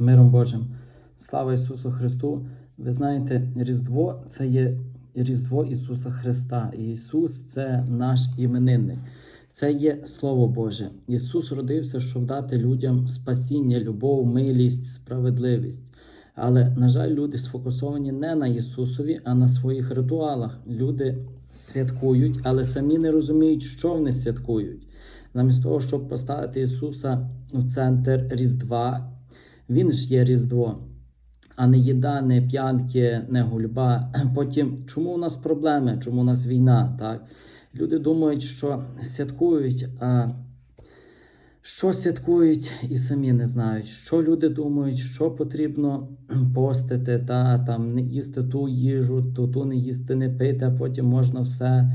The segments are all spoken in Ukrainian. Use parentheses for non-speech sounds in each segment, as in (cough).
Миром Божим. Слава Ісусу Христу! Ви знаєте, Різдво це є Різдво Ісуса Христа. Ісус це наш іменинник. Це є Слово Боже. Ісус родився, щоб дати людям спасіння, любов, милість, справедливість. Але, на жаль, люди сфокусовані не на Ісусові, а на своїх ритуалах. Люди святкують, але самі не розуміють, що вони святкують. Замість того, щоб поставити Ісуса в центр Різдва, Він ж є Різдво, а не їда, не п'янки, не гульба. (clears throat) Потім, чому у нас проблеми, чому у нас війна? Так? Люди думають, що святкують, а що святкують і самі не знають, що люди думають, що потрібно (clears throat) постити, та там не їсти ту їжу, ту, ту не їсти, не пити, а потім можна все.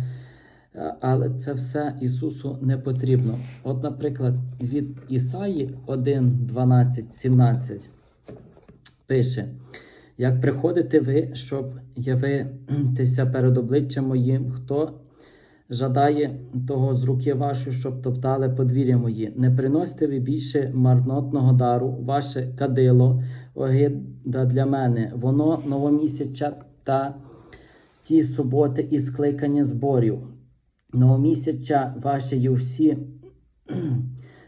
Але це все Ісусу не потрібно. От, наприклад, від Ісаї 1, 12, 17 пише: Як приходите ви, щоб явитися перед обличчям моїм, хто жадає того з руки вашої, щоб топтали подвір'я мої. Не приносите ви більше марнотного дару, ваше кадило, огида для мене, воно новомісяча та ті суботи і скликання зборів. Новомісяча ваші й всі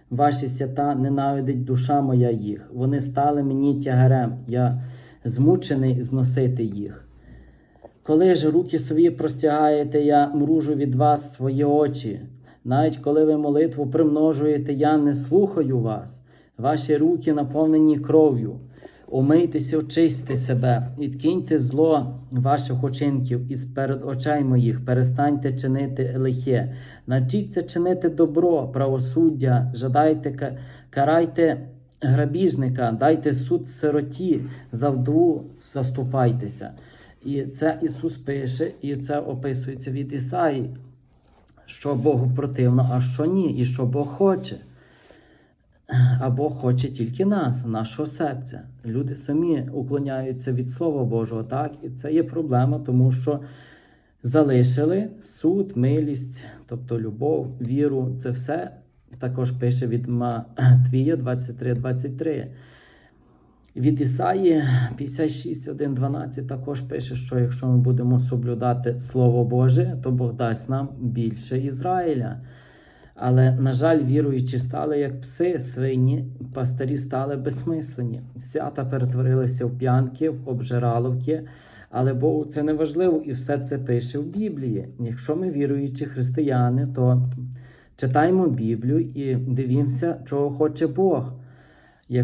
ваші свята ненавидить душа моя їх. Вони стали мені тягарем, я змучений зносити їх. Коли ж руки свої простягаєте, я мружу від вас свої очі. Навіть коли ви молитву примножуєте, я не слухаю вас. Ваші руки наповнені кров'ю. Умийтеся, очисти себе, відкиньте зло ваших учинків із перед очей моїх, перестаньте чинити лихе, навчіться чинити добро, правосуддя, жадайте, карайте грабіжника, дайте суд сироті, за вдову заступайтеся. І це Ісус пише, і це описується від Ісаї, що Богу противно, а що ні, і що Бог хоче. А Бог хоче тільки нас, нашого серця. Люди самі уклоняються від Слова Божого, так? І це є проблема, тому що залишили суд, милість, тобто любов, віру. Це все також пише від Матвія (clears throat) 23-23. Від Ісаї 56, 1, 12 також пише, що якщо ми будемо соблюдати Слово Боже, то Бог дасть нам більше Ізраїля. Але, на жаль, віруючі стали як пси, свині, пастирі стали безсмислені. Свята перетворилися в п'янки, в обжираловки. Але Богу це не важливо, і все це пише в Біблії. Якщо ми віруючі християни, то читаємо Біблію і дивімося, чого хоче Бог.